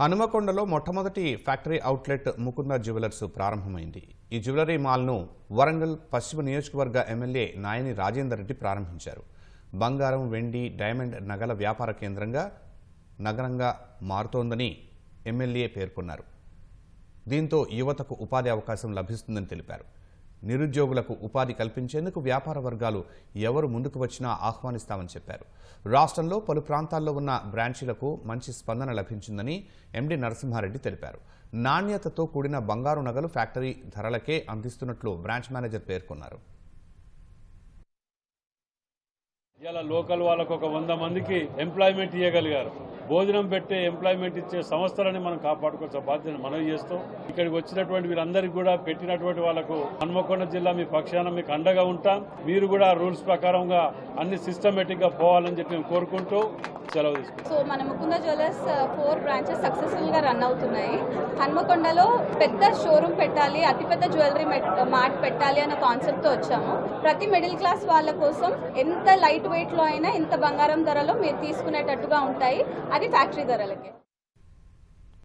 హనుమకొండలో మొట్టమొదటి factory outlet Mukunda jewellers ప్రారంభమైంది. ఈ జ్యువెలరీ మాల్ను వరంగల్ పశ్చిమ నియోజకవర్గ ఎమ్మెల్యే నాయని రాజేందర్ రెడ్డి ప్రారంభించారు. బంగారం వెండి డైమండ్ నగల వ్యాపార కేంద్రంగా నగరంగా మారుతోందని ఎమ్మెల్యే పేర్కొన్నారు. దీంతో యువతకు ఉపాధి అవకాశం లభిస్తుందని తెలిపారు. నిరుద్యోగులకు ఉపాధి కల్పించేందుకు వ్యాపార వర్గాలు ఎవరు ముందుకు వచ్చినా ఆహ్వానిస్తామని చెప్పారు. రాష్ట్రంలో పలు ప్రాంతాల్లో ఉన్న బ్రాంచీలకు మంచి స్పందన లభించిందని ఎండి నరసింహారెడ్డి తెలిపారు. నాణ్యతతో కూడిన బంగారు నగలు ఫ్యాక్టరీ ధరలకే అందిస్తున్నట్లు బ్రాంచ్ మేనేజర్ పేర్కొన్నారు. ఇలా లోకల్ వాళ్ళకు ఒక వంద మందికి ఎంప్లాయ్మెంట్ ఇవ్వగలిగారు భోజనం పెట్టే ఎంప్లాయ్మెంట్ ఇచ్చే సంస్థలని మనం కాపాడుకోవాల్సిన బాధ్యతను మనవి చేస్తాం. ఇక్కడికి వచ్చినటువంటి వీరందరికీ కూడా పెట్టినటువంటి వాళ్ళకు హన్మకొండ జిల్లా మీ పక్షాన మీకు అండగా ఉంటాం. మీరు కూడా రూల్స్ ప్రకారంగా అన్ని సిస్టమేటిక్గా పోవాలని చెప్పి మేము కోరుకుంటూ సో మన ముకుంద జ్యువెలర్స్ ఫోర్ బ్రాంచెస్ సక్సెస్ఫుల్గా రన్ అవుతున్నాయి. హన్మకొండలో పెద్ద షోరూమ్ పెట్టాలి అతిపెద్ద జ్యువెలరీ మార్ట్ uh, పెట్టాలి అన్న కాన్సెప్ట్తో వచ్చాము. ప్రతి మిడిల్ క్లాస్ వాళ్ళ కోసం ఎంత లైట్ వెయిట్లో అయినా ఇంత బంగారం ధరలో మీరు తీసుకునేటట్టుగా ఉంటాయి. అది ఫ్యాక్టరీ ధరలకే.